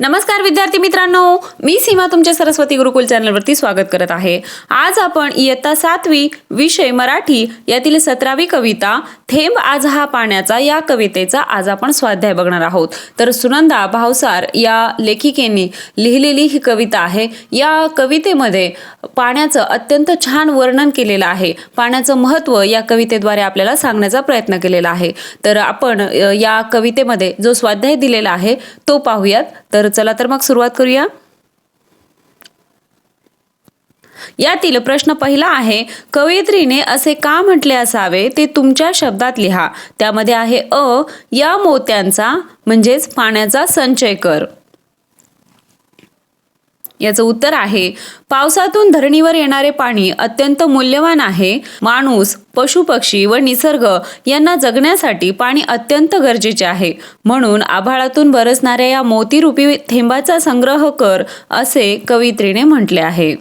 नमस्कार विद्यार्थी मित्रांनो मी सीमा तुमच्या सरस्वती गुरुकुल चॅनलवरती स्वागत करत आहे. आज आपण इयत्ता सातवी विषय मराठी यातील सतरावी कविता थेंब आज हा पाण्याचा या कवितेचा आज आपण स्वाध्याय बघणार आहोत. तर सुनंदा भावसार या लेखिकेने लिहिलेली ही कविता आहे. या कवितेमध्ये पाण्याचं अत्यंत छान वर्णन केलेलं आहे. पाण्याचं महत्त्व या कवितेद्वारे आपल्याला सांगण्याचा प्रयत्न केलेला आहे. तर आपण या कवितेमध्ये जो स्वाध्याय दिलेला आहे तो पाहूयात. तर चला तर मग सुरुवात करूया. यातील प्रश्न पहिला आहे कवयित्रीने असे का म्हटले असावे ते तुमच्या शब्दात लिहा. त्यामध्ये आहे अ या मोत्यांचा म्हणजेच पाण्याचा संचय कर. याचं उत्तर आहे पावसातून धरणीवर येणारे पाणी अत्यंत मूल्यवान आहे. माणूस पशुपक्षी व निसर्ग यांना जगण्यासाठी पाणी अत्यंत गरजेचे आहे. म्हणून आभाळातून बरसणाऱ्या या मोतीरूपी थेंबाचा संग्रह कर असे कवित्रीने म्हटले आहे.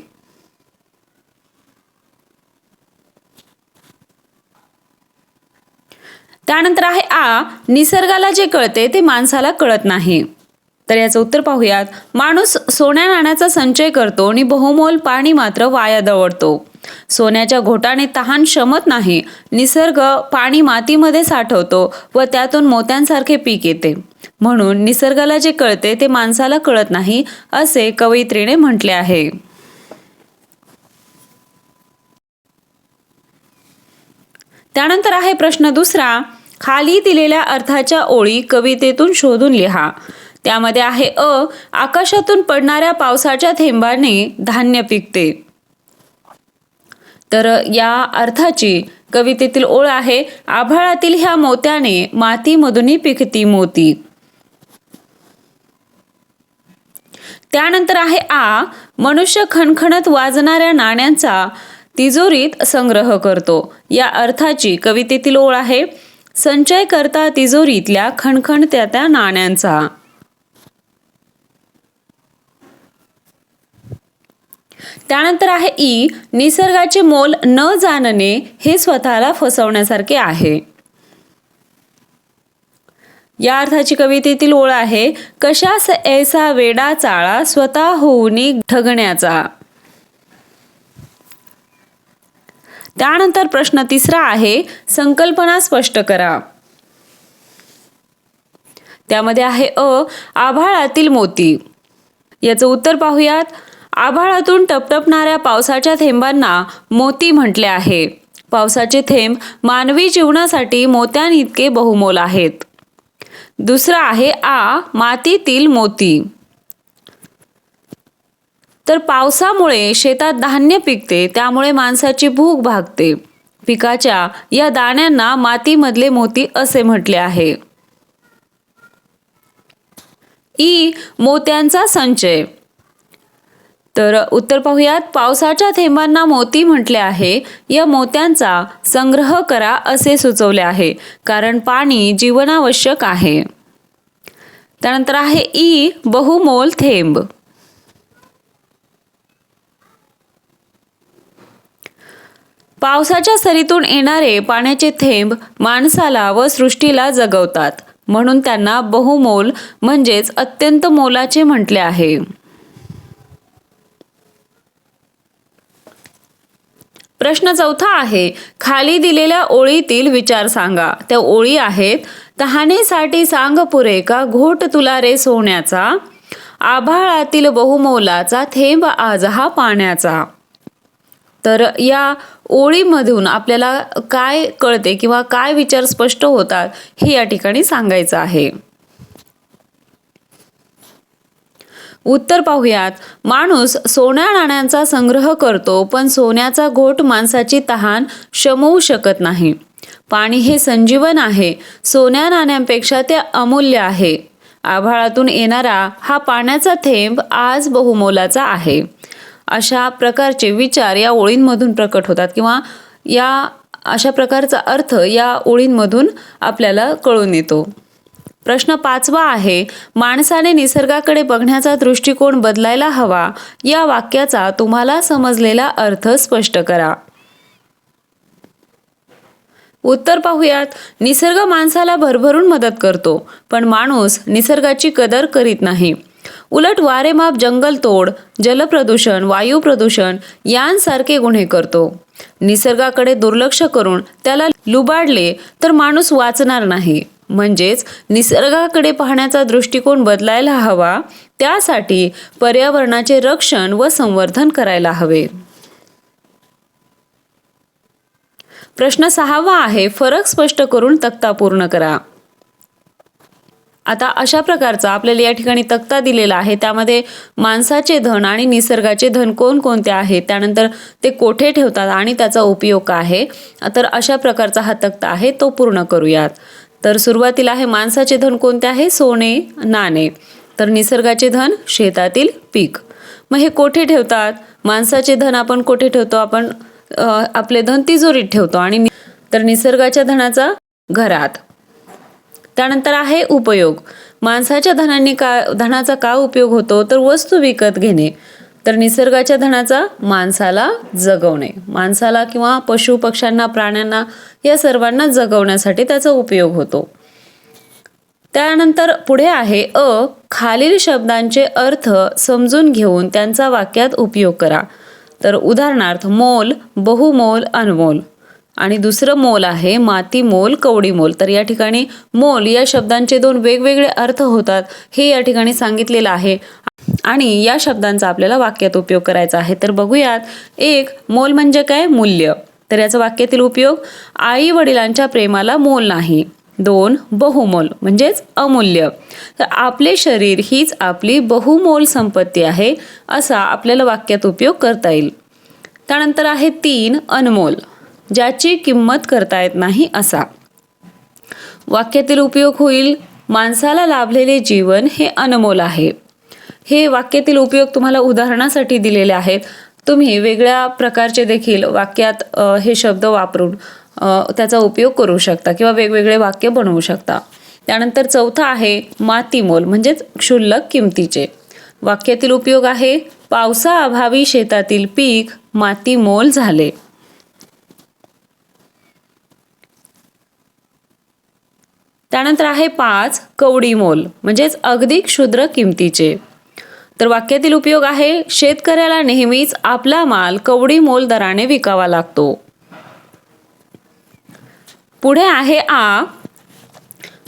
त्यानंतर आहे आ निसर्गाला जे कळते ते माणसाला कळत नाही. तर याचं उत्तर पाहूयात. माणूस सोन्या नाण्याचा संचय करतो आणि बहुमोल पाणी मात्र वाया दवडतो. सोन्याच्या घोटाने तहान शमत नाही. निसर्ग पाणी मातीमध्ये साठवतो व त्यातून मोत्यांसारखे पीक येते. म्हणून निसर्गाला जे कळते ते माणसाला कळत नाही असे कवयित्रीने म्हटले आहे. त्यानंतर आहे प्रश्न दुसरा. खाली दिलेल्या अर्थाच्या ओळी कवितेतून शोधून लिहा. त्यामध्ये आहे अ आकाशातून पडणाऱ्या पावसाच्या थेंबाने धान्य पिकते. तर या अर्थाची कवितेतील ओळ आहे आभाळातील ह्या मोत्याने मातीमधूनही पिकती मोती. त्यानंतर आहे आ मनुष्य खणखणत वाजणाऱ्या नाण्यांचा तिजोरीत संग्रह करतो. या अर्थाची कवितेतील ओळ आहे संचय करता तिजोरीतल्या खणखणत्या त्या नाण्यांचा. त्यानंतर आहे ई निसर्गाचे मोल न जाणणे हे स्वतःला फसवण्यासारखे आहे. या अर्थाची कवितेतील ओळ आहे कशास ऐसा वेडा चाळा स्वतः होऊनी ठगण्याचा. त्यानंतर प्रश्न तिसरा आहे संकल्पना स्पष्ट करा. त्यामध्ये आहे अ आभाळातील मोती. याचं उत्तर पाहूयात. आभाळातून टपटपणाऱ्या पावसाच्या थेंबांना मोती म्हटले आहे. पावसाचे थेंब मानवी जीवनासाठी मोत्यांइतके बहुमोल आहेत. दुसरा आहे आ मातीतील मोती. तर पावसामुळे शेतात धान्य पिकते त्यामुळे माणसाची भूक भागते. पिकाच्या या दाण्यांना मातीमधले मोती असे म्हटले आहे. ई मोत्यांचा संचय. तर उत्तर पाहूयात. पावसाच्या थेंबांना मोती म्हटले आहे. या मोत्यांचा संग्रह करा असे सुचवले आहे. कारण पाणी जीवनावश्यक आहे. त्यानंतर आहे ई बहुमोल थेंब. पावसाच्या सरीतून येणारे पाण्याचे थेंब माणसाला व सृष्टीला जगवतात. म्हणून त्यांना बहुमोल म्हणजेच अत्यंत मोलाचे म्हटले आहे. प्रश्न चौथा आहे खाली दिलेल्या ओळीतील विचार सांगा. त्या ओळी आहेत तहानेसाठी सांग पुरे का घोट तुला रे सोन्याचा? आभाळातील बहुमोलाचा थेंब आज हा पाण्याचा. तर या ओळीमधून आपल्याला काय कळते किंवा काय विचार स्पष्ट होतात हे या ठिकाणी सांगायचं आहे. उत्तर पाहूयात. माणूस सोन्या नाण्यांचा संग्रह करतो पण सोन्याचा घोट माणसाची तहान शमवू शकत नाही. पाणी हे संजीवन आहे. सोन्या नाण्यांपेक्षा ते अमूल्य आहे. आभाळातून येणारा हा पाण्याचा थेंब आज बहुमोलाचा आहे. अशा प्रकारचे विचार या ओळींमधून प्रकट होतात किंवा या अशा प्रकारचा अर्थ या ओळींमधून आपल्याला कळून येतो. प्रश्न पाचवा आहे माणसाने निसर्गाकडे बघण्याचा दृष्टिकोन बदलायला हवा या वाक्याचा तुम्हाला समजलेला अर्थ स्पष्ट करा. उत्तर पाहूयात निसर्ग माणसाला भरभरून मदत करतो पण माणूस निसर्गाची कदर करीत नाही. उलट वारेमाप जंगलतोड जलप्रदूषण वायू प्रदूषण यांसारखे गुन्हे करतो. निसर्गाकडे दुर्लक्ष करून त्याला लुबाडले तर माणूस वाचणार नाही. म्हणजेच निसर्गाकडे पाहण्याचा दृष्टिकोन बदलायला हवा त्यासाठी पर्यावरणाचे रक्षण व संवर्धन करायला हवे. प्रश्न सहावा आहे फरक स्पष्ट करून तक्ता पूर्ण करा. आता अशा प्रकारचा आपल्याला या ठिकाणी तक्ता दिलेला आहे त्यामध्ये माणसाचे धन आणि निसर्गाचे धन कोणकोणते आहेत त्यानंतर ते कोठे ठेवतात आणि त्याचा उपयोग काय आहे तर अशा प्रकारचा हा तक्ता आहे तो पूर्ण करूयात. तर सुरुवातीला आहे माणसाचे धन कोणते आहे? सोने नाणे. तर निसर्गाचे धन शेतातील पीक. मग हे कोठे ठेवतात? माणसाचे धन आपण कोठे ठेवतो? आपण आपले धन तिजोरीत ठेवतो आणि तर निसर्गाच्या धनाचा घरात. त्यानंतर आहे उपयोग. माणसाच्या धनाने का धनाचा का उपयोग होतो? तर वस्तू विकत घेणे. तर निसर्गाच्या धनाचा माणसाला जगवणे. माणसाला किंवा पशु पक्ष्यांना प्राण्यांना या सर्वांना जगवण्यासाठी त्याचा उपयोग होतो. त्यानंतर पुढे आहे अ खालील शब्दांचे अर्थ समजून घेऊन त्यांचा वाक्यात उपयोग करा. तर उदाहरणार्थ मोल बहुमोल अनमोल. आणि दुसरं मोल आहे माती मोल कवडी मोल. तर या ठिकाणी मोल या शब्दांचे दोन वेगवेगळे अर्थ होतात. हे या ठिकाणी सांगितलेलं आहे. आणि या शब्दांचा आपल्याला वाक्यात उपयोग करायचा आहे. तर बघूयात एक मोल म्हणजे काय? मूल्य. तर याचा वाक्यातील उपयोग आई वडिलांच्या प्रेमाला मोल नाही. दोन बहुमोल म्हणजेच अमूल्य. तर आपले शरीर हीच आपली बहुमोल संपत्ती आहे असा आपल्याला वाक्यात उपयोग करता येईल. त्यानंतर आहे तीन अनमोल ज्याची किंमत करता येत नाही असा. वाक्यातील उपयोग होईल माणसाला लाभलेले जीवन हे अनमोल आहे. हे वाक्यातील उपयोग तुम्हाला उदाहरणासाठी दिलेले आहेत. तुम्ही वेगळ्या प्रकारचे देखील वाक्यात हे शब्द वापरून त्याचा उपयोग करू शकता किंवा वेगवेगळे वाक्य बनवू शकता. त्यानंतर चौथा आहे मातीमोल म्हणजेच क्षुल्लक किमतीचे. वाक्यातील उपयोग आहे पावसाअभावी शेतातील पीक मातीमोल झाले. त्यानंतर आहे पाच कवडीमोल म्हणजेच अगदी क्षुद्र किमतीचे. तर वाक्यातील उपयोग आहे शेतकऱ्याला नेहमीच आपला माल कवडी मोल दराने विकावा लागतो. पुढे आहे आ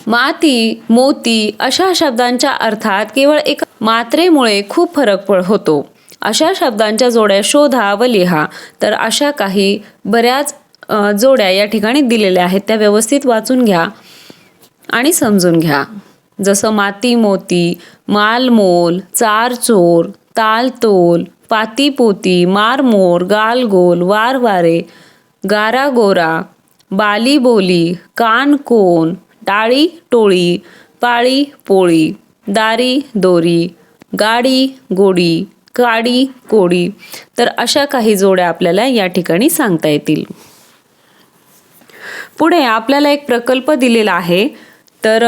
माती मोती अशा शब्दांच्या अर्थात केवळ एक मात्रेमुळे खूप फरक पड होतो. अशा शब्दांच्या जोड्या शोधा व लिहा. तर अशा काही बऱ्याच जोड्या या ठिकाणी दिलेल्या आहेत. त्या व्यवस्थित वाचून घ्या आणि समजून घ्या. जसं माती मोती मालमोल चार चोर तालतोल पातीपोती मारमोर गालगोल वारवारे गारागोरा बालीबोली कानकोन कान टाळी टोळी पाळी पोळी दारी दोरी गाडी गोडी काडी कोडी तर अशा काही जोड्या आपल्याला या ठिकाणी सांगता येतील. पुढे आपल्याला एक प्रकल्प दिलेला आहे. तर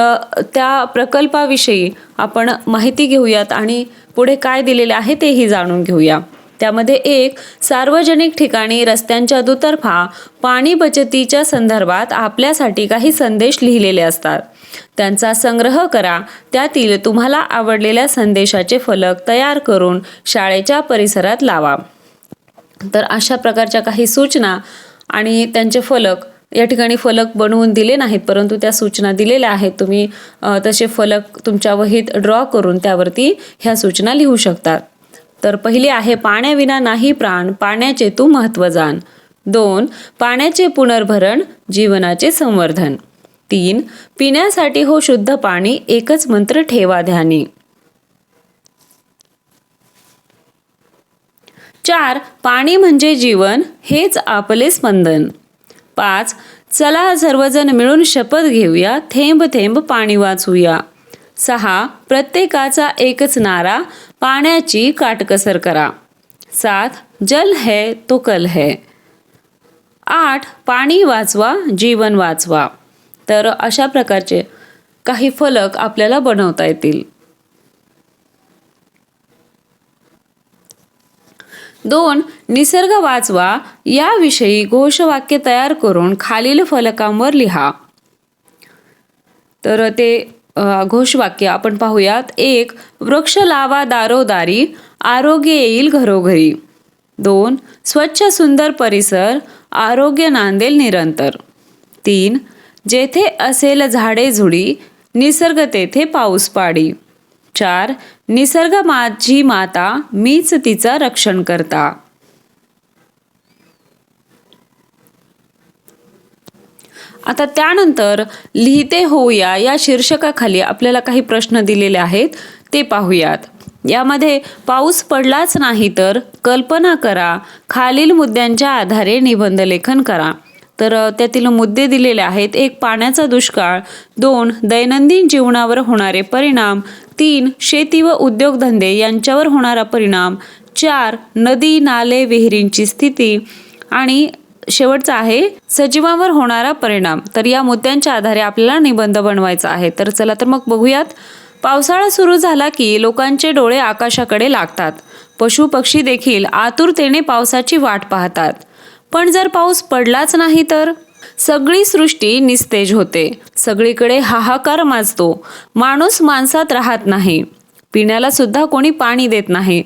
त्या प्रकल्पाविषयी आपण माहिती घेऊयात आणि पुढे काय दिलेले आहे तेही जाणून घेऊया. त्यामध्ये एक सार्वजनिक ठिकाणी रस्त्यांच्या दुतर्फा पाणी बचतीच्या संदर्भात आपल्यासाठी काही संदेश लिहिलेले असतात. त्यांचा संग्रह करा त्यातील तुम्हाला आवडलेल्या संदेशाचे फलक तयार करून शाळेच्या परिसरात लावा. तर अशा प्रकारच्या काही सूचना आणि त्यांचे फलक या ठिकाणी फलक बनवून दिले नाहीत परंतु त्या सूचना दिलेल्या आहेत. तुम्ही तसे फलक तुमच्या वहीत ड्रॉ करून त्यावरती ह्या सूचना लिहू शकतात. तर पहिली आहे पाण्याविना नाही प्राण पाण्याचे तू महत्त्व जाण. दोन पाण्याचे पुनर्भरण जीवनाचे संवर्धन. तीन पिण्यासाठी हो शुद्ध पाणी एकच मंत्र ठेवा ध्यानी. चार पाणी म्हणजे जीवन हेच आपले स्पंदन. पाच चला सर्वजण मिळून शपथ घेऊया थेंब थेंब पाणी वाचूया. सहा प्रत्येकाचा एकच नारा पाण्याची काटकसर करा. सात जल है तो कल है. आठ पाणी वाचवा जीवन वाचवा. तर अशा प्रकारचे काही फलक आपल्याला बनवता येतील. दोन निसर्ग वाचवा याविषयी घोषवाक्य तयार करून खालील फलकांवर लिहा. तर ते घोषवाक्य आपण पाहूयात. एक वृक्ष लावा दारोदारी आरोग्य येईल घरोघरी. दोन स्वच्छ सुंदर परिसर आरोग्य नांदेल निरंतर. तीन जेथे असेल झाडे झुडी निसर्ग तेथे पाऊस पाडी. चार निसर्ग माझी माता मीच तिचा रक्षण करता. आता त्यानंतर लिहिते होऊया या शीर्षकाखाली आपल्याला काही प्रश्न दिलेले आहेत ते पाहूयात. यामध्ये पाऊस पडलाच नाही तर कल्पना करा खालील मुद्द्यांच्या आधारे निबंध लेखन करा. तर त्यातील मुद्दे दिलेले आहेत एक पाण्याचा दुष्काळ दोन दैनंदिन जीवनावर होणारे परिणाम तीन शेती व उद्योगधंदे यांच्यावर होणारा परिणाम चार नदी नाले विहिरींची स्थिती आणि शेवटचा आहे सजीवांवर होणारा परिणाम. तर या मुद्द्यांच्या आधारे आपल्याला निबंध बनवायचा आहे. तर चला तर मग बघूयात. पावसाळा सुरू झाला की लोकांचे डोळे आकाशाकडे लागतात. पशु पक्षी देखील आतुरतेने पावसाची वाट पाहतात. पण जर पाऊस पडलाच नाही तर? सगळी सृष्टी निस्तेज होते. सगळीकडे हाहाकार माजतो. माणूस माणसात राहत नाही. पिण्याला सुद्धा कोणी पाणी देत नाही.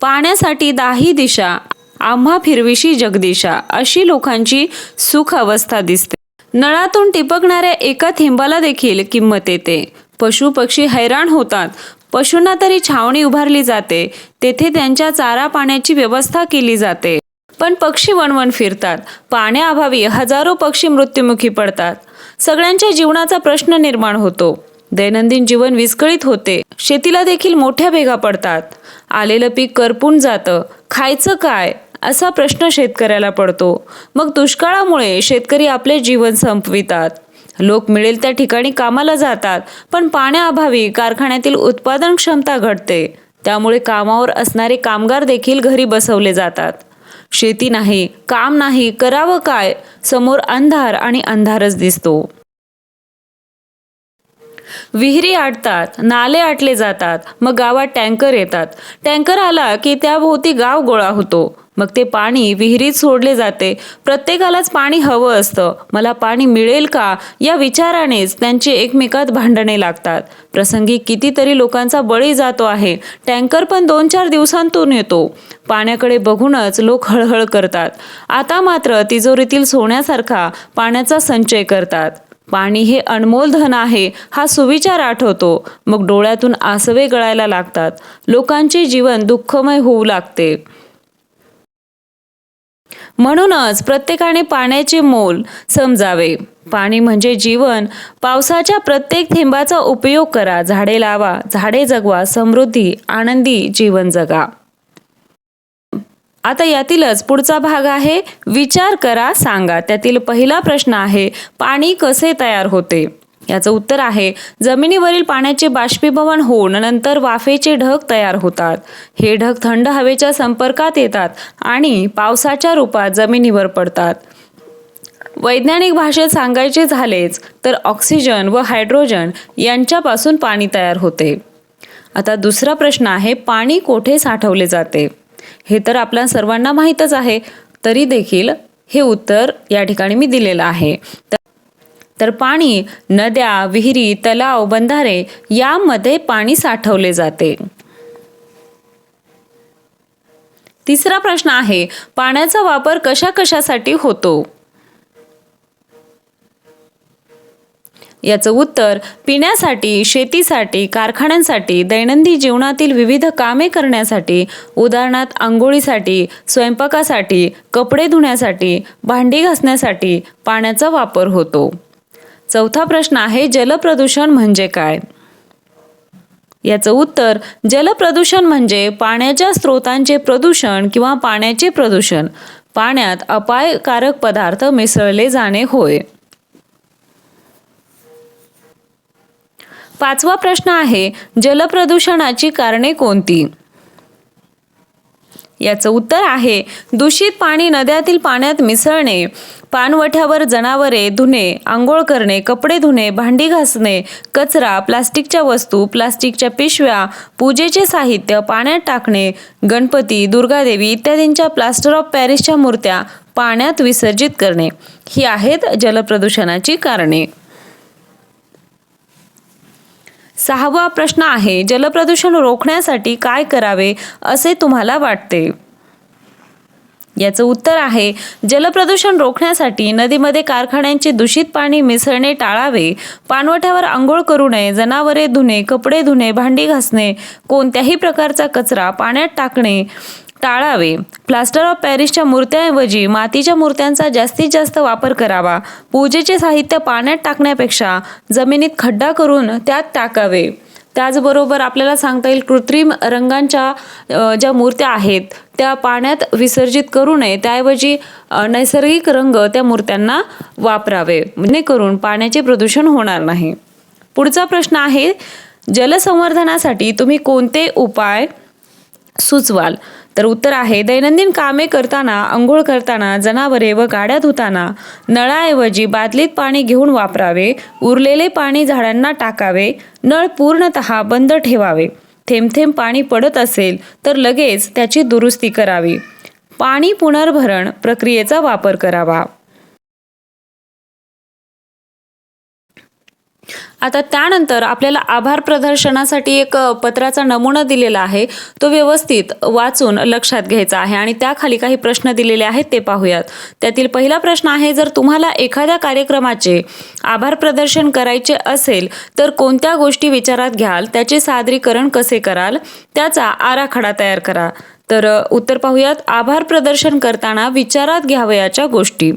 पाण्यासाठी दाही दिशा आम्हा फिरविशी जगदिशा अशी लोकांची सुख अवस्था दिसते. नळातून टिपकणाऱ्या एका थेंबाला देखील किंमत येते. पशु पक्षी हैराण होतात. पशूंना तरी छावणी उभारली जाते. तेथे त्यांच्या चारा पाण्याची व्यवस्था केली जाते. पण पक्षी वणवण फिरतात. पाण्याअभावी हजारो पक्षी मृत्युमुखी पडतात. सगळ्यांच्या जीवनाचा प्रश्न निर्माण होतो. दैनंदिन जीवन विस्कळीत होते. शेतीला देखील मोठ्या भेगा पडतात. आलेलं पीक करपून जातं. खायचं काय? असा प्रश्न शेतकऱ्याला पडतो. मग दुष्काळामुळे शेतकरी आपले जीवन संपवितात. लोक मिळेल त्या ठिकाणी कामाला जातात पण पाण्याअभावी कारखान्यातील उत्पादन क्षमता घटते. त्यामुळे कामावर असणारे कामगार देखील घरी बसवले जातात. शेती नाही काम नाही करावं काय? समोर अंधार आणि अंधारच दिसतो. विहिरी आटतात नाले आटले जातात मग गावात टँकर येतात. टँकर आला की त्याभोवती गाव गोळा होतो. मग ते पाणी विहिरीत सोडले जाते. प्रत्येकालाच पाणी हवं असतं. मला पाणी मिळेल का? या विचारानेच त्यांची एकमेकात भांडणे लागतात. प्रसंगी कितीतरी लोकांचा बळी जातो आहे. टँकर पण दोन चार दिवसांतून येतो. पाण्याकडे बघूनच लोक हळहळ करतात. आता मात्र तिजोरीतील सोन्यासारखा पाण्याचा संचय करतात. पाणी हे अनमोल धन आहे हा सुविचार आठवतो. मग डोळ्यातून आसवे गळायला लागतात. लोकांचे जीवन दुःखमय होऊ लागते. म्हणूनच प्रत्येकाने पाण्याचे मोल समजावे. पाणी म्हणजे जीवन. पावसाच्या प्रत्येक थेंबाचा उपयोग करा. झाडे लावा. झाडे जगवा. समृद्धी आनंदी जीवन जगा. आता यातीलच पुढचा भाग आहे. विचार करा सांगा. त्यातील पहिला प्रश्न आहे पाणी कसे तयार होते? याचं उत्तर आहे जमिनीवरील पाण्याचे बाष्पीभवन होऊन नंतर वाफेचे ढग तयार होतात. हे ढग थंड हवेच्या संपर्कात येतात आणि पावसाच्या रूपात जमिनीवर पडतात. वैज्ञानिक भाषेत सांगायचे झालेच तर ऑक्सिजन व हायड्रोजन यांच्यापासून पाणी तयार होते. आता दुसरा प्रश्न आहे पाणी कोठे साठवले जाते? हे तर आपल्या सर्वांना माहीतच आहे तरी देखील हे उत्तर या ठिकाणी मी दिलेलं आहे. तर- पाणी नद्या विहिरी तलाव बंधारे यामध्ये पाणी साठवले जाते. तिसरा प्रश्न आहे पाण्याचा वापर कशा कशासाठी होतो? याचं उत्तर पिण्यासाठी शेतीसाठी कारखान्यांसाठी दैनंदिन जीवनातील विविध कामे करण्यासाठी उदाहरणार्थ आंघोळीसाठी स्वयंपाकासाठी कपडे धुण्यासाठी भांडी घासण्यासाठी पाण्याचा वापर होतो. चौथा प्रश्न आहे जलप्रदूषण म्हणजे काय? याचं उत्तर जलप्रदूषण म्हणजे पाण्याच्या स्रोतांचे प्रदूषण किंवा पाण्याचे प्रदूषण. पाण्यात अपायकारक पदार्थ मिसळले जाणे होय. पाचवा प्रश्न आहे जलप्रदूषणाची कारणे कोणती? याचं उत्तर आहे दूषित पाणी नद्यातील पाण्यात मिसळणे पानवठ्यावर जनावरे धुणे आंघोळ करणे कपडे धुणे भांडी घासणे कचरा प्लास्टिकच्या वस्तू प्लास्टिकच्या पिशव्या पूजेचे साहित्य पाण्यात टाकणे गणपती दुर्गादेवी इत्यादींच्या प्लास्टर ऑफ पॅरिसच्या मूर्त्या पाण्यात विसर्जित करणे. ही आहेत जलप्रदूषणाची कारणे. सहावा प्रश्न आहे जलप्रदूषण रोखण्यासाठी काय करावे असे तुम्हाला वाटते? याचं उत्तर आहे जलप्रदूषण रोखण्यासाठी नदीमध्ये कारखान्यांचे दूषित पाणी मिसळणे टाळावे पाणवठ्यावर आंघोळ करू नये जनावरे धुणे कपडे धुणे भांडी घासणे कोणत्याही प्रकारचा कचरा पाण्यात टाकणे टाळावे. प्लास्टर ऑफ पॅरिसच्या मूर्त्याऐवजी मातीच्या मूर्त्यांचा जास्तीत जास्त वापर करावा. पूजेचे साहित्य पाण्यात टाकण्यापेक्षा जमिनीत खड्डा करून त्यात टाकावे. त्याचबरोबर आपल्याला सांगता येईल कृत्रिम रंगांच्या ज्या मूर्त्या आहेत त्या पाण्यात विसर्जित करू नये. त्याऐवजी नैसर्गिक रंग त्या मूर्त्यांना वापरावे. जेणेकरून पाण्याचे प्रदूषण होणार नाही. पुढचा प्रश्न आहे जलसंवर्धनासाठी तुम्ही कोणते उपाय सुचवाल? तर उत्तर आहे दैनंदिन कामे करताना आंघोळ करताना जनावरे व गाड्या धुताना नळाऐवजी बादलीत पाणी घेऊन वापरावे उरलेले पाणी झाडांना टाकावे नळ पूर्णतः बंद ठेवावे. थेंब थेंब पाणी पडत असेल तर लगेच त्याची दुरुस्ती करावी. पाणी पुनर्भरण प्रक्रियेचा वापर करावा. आता त्यानंतर आपल्याला आभार प्रदर्शनासाठी एक पत्राचा नमुना दिलेला आहे. तो व्यवस्थित वाचून लक्षात घ्यायचा आहे आणि त्याखाली काही प्रश्न दिलेले आहेत ते पाहूयात. त्यातील पहिला प्रश्न आहे जर तुम्हाला एखाद्या कार्यक्रमाचे आभार प्रदर्शन करायचे असेल तर कोणत्या गोष्टी विचारात घ्याल? त्याचे सादरीकरण कसे कराल? त्याचा आराखडा तयार करा. तर उत्तर पाहूयात. आभार प्रदर्शन करताना विचारात घ्यावयाच्या गोष्टी.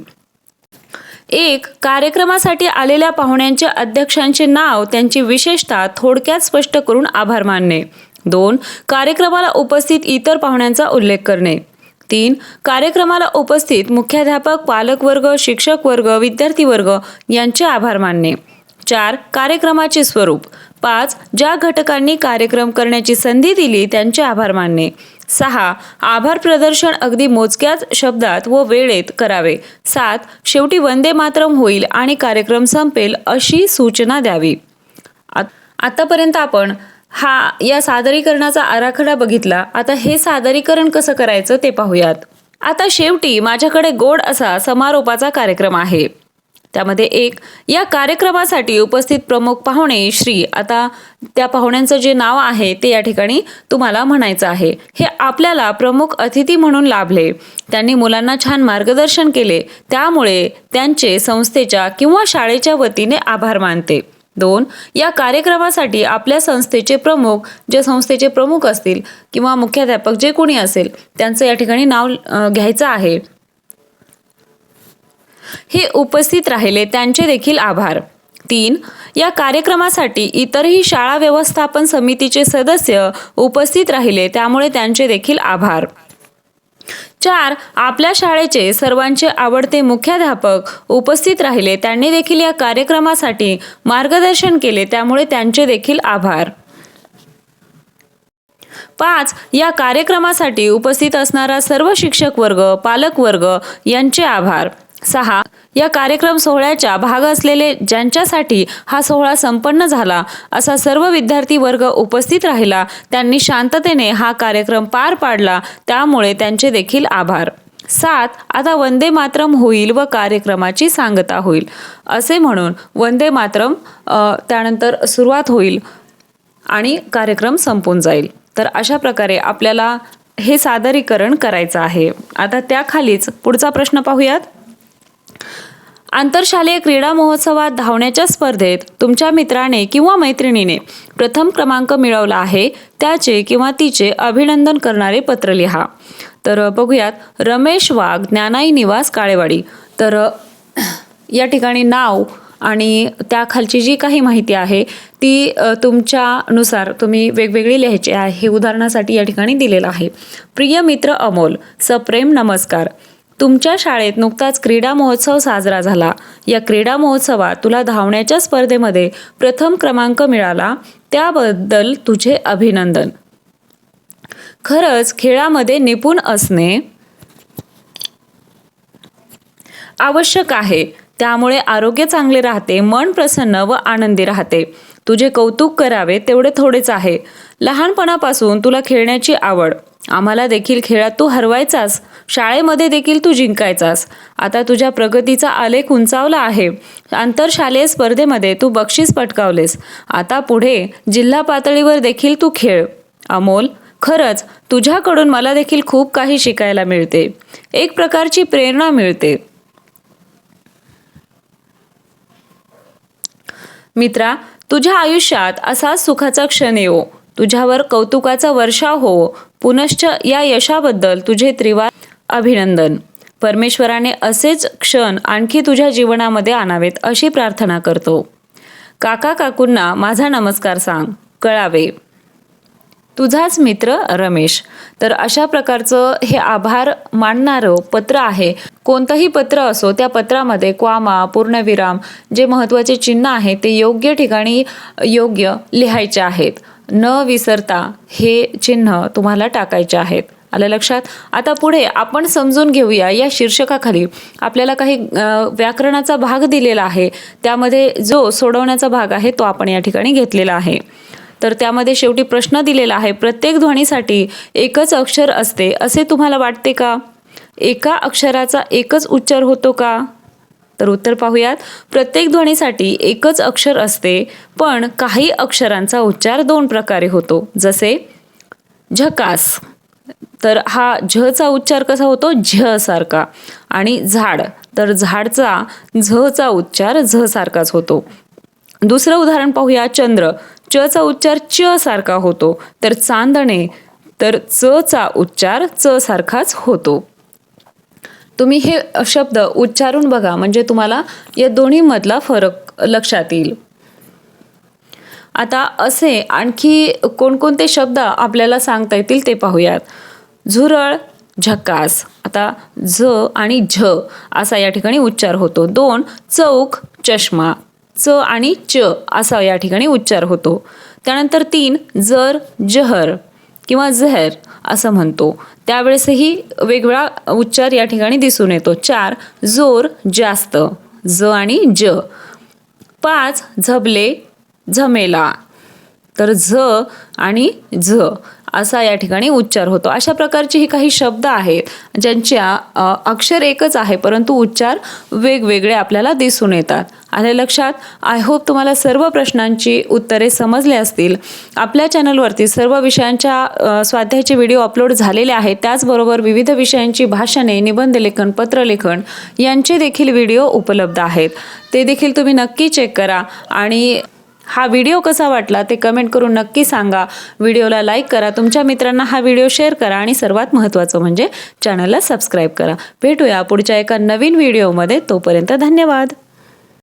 एक कार्यक्रमासाठी आलेल्या पाहुण्यांचे अध्यक्षांचे नाव त्यांची विशेषता थोडक्यात स्पष्ट करून आभार मानणे. दोन कार्यक्रमाला उपस्थित इतर पाहुण्यांचा उल्लेख करणे. तीन कार्यक्रमाला उपस्थित मुख्याध्यापक पालकवर्ग शिक्षक वर्ग विद्यार्थी वर्ग यांचे आभार मानणे. चार कार्यक्रमाचे स्वरूप. पाच ज्या घटकांनी कार्यक्रम करण्याची संधी दिली त्यांचे आभार मानणे. सहा आभार प्रदर्शन अगदी मोजक्याच शब्दात व वेळेत करावे. सात शेवटी वंदे मातरम होईल आणि कार्यक्रम संपेल अशी सूचना द्यावी. आतापर्यंत आपण हा या सादरीकरणाचा आराखडा बघितला. आता हे सादरीकरण कसं करायचं ते पाहूयात. आता शेवटी माझ्याकडे गोड असा समारोपाचा कार्यक्रम आहे. त्यामध्ये एक या कार्यक्रमासाठी उपस्थित प्रमुख पाहुणे श्री आता त्या पाहुण्यांचं जे नाव आहे ते या ठिकाणी तुम्हाला म्हणायचं आहे. हे आपल्याला प्रमुख अतिथी म्हणून लाभले. त्यांनी मुलांना छान मार्गदर्शन केले. त्यामुळे त्यांचे संस्थेच्या किंवा शाळेच्या वतीने आभार मानते. दोन या कार्यक्रमासाठी आपल्या संस्थेचे प्रमुख जे संस्थेचे प्रमुख असतील किंवा मुख्याध्यापक जे कोणी असेल त्यांचं या ठिकाणी नाव घ्यायचं आहे. हे उपस्थित राहिले. त्यांचे देखील आभार. तीन या कार्यक्रमासाठी इतरही शाळा व्यवस्थापन समितीचे सदस्य उपस्थित राहिले त्यामुळे त्यांचे देखील आभार. चार आपल्या शाळेचे सर्वांचे आवडते मुख्याध्यापक उपस्थित राहिले. त्यांनी देखील या कार्यक्रमासाठी मार्गदर्शन केले त्यामुळे त्यांचे देखील आभार. पाच या कार्यक्रमासाठी उपस्थित असणारा सर्व शिक्षक वर्ग पालक वर्ग यांचे आभार. सहा या कार्यक्रम सोहळ्याच्या भाग असलेले ज्यांच्यासाठी हा सोहळा संपन्न झाला असा सर्व विद्यार्थी वर्ग उपस्थित राहिला त्यांनी शांततेने हा कार्यक्रम पार पाडला त्यामुळे त्यांचे देखील आभार. सात आता वंदे मातरम होईल व कार्यक्रमाची सांगता होईल असे म्हणून वंदे मातरम त्यानंतर सुरुवात होईल आणि कार्यक्रम संपून जाईल. तर अशा प्रकारे आपल्याला हे सादरीकरण करायचं आहे. आता त्याखालीच पुढचा प्रश्न पाहूयात. आंतरशालेय क्रीडा महोत्सवात धावण्याच्या स्पर्धेत तुमच्या मित्राने किंवा मैत्रिणीने प्रथम क्रमांक मिळवला आहे त्याचे किंवा तिचे अभिनंदन करणारे पत्र लिहा. तर बघूयात. रमेश वाघ ज्ञानाई निवास काळेवाडी. तर या ठिकाणी नाव आणि त्याखालची जी काही माहिती आहे ती तुमच्यानुसार तुम्ही वेगवेगळी लिहायची आहे हे उदाहरणासाठी या ठिकाणी दिलेलं आहे. प्रिय मित्र अमोल सप्रेम नमस्कार. तुमच्या शाळेत नुकताच क्रीडा महोत्सव साजरा झाला. या क्रीडा महोत्सवात तुला धावण्याच्या स्पर्धेमध्ये प्रथम क्रमांक मिळाला. त्याबद्दल तुझे अभिनंदन. खरंच खेळामध्ये निपुण असणे आवश्यक आहे. त्यामुळे आरोग्य चांगले राहते मन प्रसन्न व आनंदी राहते. तुझे कौतुक करावे तेवढे थोडेच आहे. लहानपणापासून तुला खेळण्याची आवड आम्हाला देखील खेळात तू हरवायचास. शाळेमध्ये देखील तू जिंकायचास. आता तुझ्या प्रगतीचा आलेख उंचावला आहे. आंतरशालेय स्पर्धेमध्ये तू बक्षीस पटकावलेस. आता पुढे जिल्हा पातळीवर देखील तू खेळ. अमोल खरंच तुझ्याकडून मला देखील खूप काही शिकायला मिळते. एक प्रकारची प्रेरणा मिळते. मित्रा तुझ्या आयुष्यात असाच सुखाचा क्षण येवो. तुझ्यावर कौतुकाचा वर्षाव हो. पुनश्च या यशाबद्दल तुझे त्रिवार अभिनंदन. परमेश्वराने असेच क्षण आणखी तुझ्या जीवनामध्ये आणावेत अशी प्रार्थना करतो. काका काकूंना माझा नमस्कार सांग. कळावे. तुझाच मित्र रमेश. तर अशा प्रकारचं हे आभार मानणारं पत्र आहे. कोणतंही पत्र असो त्या पत्रामध्ये क्वामा पूर्णविराम जे महत्त्वाचे चिन्ह आहे ते योग्य ठिकाणी योग्य लिहायचे आहेत. न विसरता हे चिन्ह तुम्हाला टाकायचे आहेत. आलं लक्षात? आता पुढे आपण समजून घेऊया या शीर्षकाखाली आपल्याला काही व्याकरणाचा भाग दिलेला आहे. त्यामध्ये जो सोडवण्याचा भाग आहे तो आपण या ठिकाणी घेतलेला आहे. तर त्यामध्ये शेवटी प्रश्न दिलेला आहे प्रत्येक ध्वनीसाठी एकच अक्षर असते असे तुम्हाला वाटते का? एका अक्षराचा एकच उच्चार होतो का? तर उत्तर पाहूयात. प्रत्येक ध्वनीसाठी एकच अक्षर असते पण काही अक्षरांचा उच्चार दोन प्रकारे होतो. जसे झकास. तर हा झचा उच्चार कसा होतो? झ सारखा. आणि झाड. तर झाडचा झचा उच्चार झ सारखाच होतो. दुसरं उदाहरण पाहूया. चंद्र. च चा उच्चार च सारखा होतो. तर चांदणे. तर च चा उच्चार च सारखाच होतो. तुम्ही हे शब्द उच्चारून बघा म्हणजे तुम्हाला या दोन्हीमधला फरक लक्षात येईल. आता असे आणखी कोणकोणते शब्द आपल्याला सांगता येतील ते पाहूयात. झुरळ झकास. आता झ आणि झ असा या ठिकाणी उच्चार होतो. दोन चौक चष्मा. च आणि च असा या ठिकाणी उच्चार होतो. त्यानंतर तीन जर जहर. किंवा जहर असं म्हणतो. त्यावेळेसही वेगवेगळा उच्चार या ठिकाणी दिसून येतो. चार जोर जास्त. ज आणि ज. पाच झबले झमेला. तर झ आणि झ. असा या ठिकाणी उच्चार होतो. अशा प्रकारचे हे काही शब्द आहेत ज्यांच्या अक्षर एकच आहे परंतु उच्चार वेगवेगळे आपल्याला दिसून येतात. आले लक्षात? आय होप तुम्हाला सर्व प्रश्नांची उत्तरे समजले असतील. आपल्या चॅनलवरती सर्व विषयांच्या अ, स्वाध्यायाचे व्हिडिओ अपलोड झालेले आहेत. त्याचबरोबर विविध विषयांची भाषणे निबंध लेखन पत्रलेखन यांचे देखील व्हिडिओ उपलब्ध आहेत. ते देखील तुम्ही नक्की चेक करा. आणि हा व्हिडिओ कसा वाटला ते कमेंट करून नक्की सांगा. व्हिडिओला लाईक करा. तुमच्या मित्रांना हा व्हिडिओ शेअर करा आणि सर्वात महत्त्वाचं म्हणजे चॅनलला सबस्क्राईब करा. भेटूया पुढच्या एका नवीन व्हिडिओमध्ये तोपर्यंत धन्यवाद.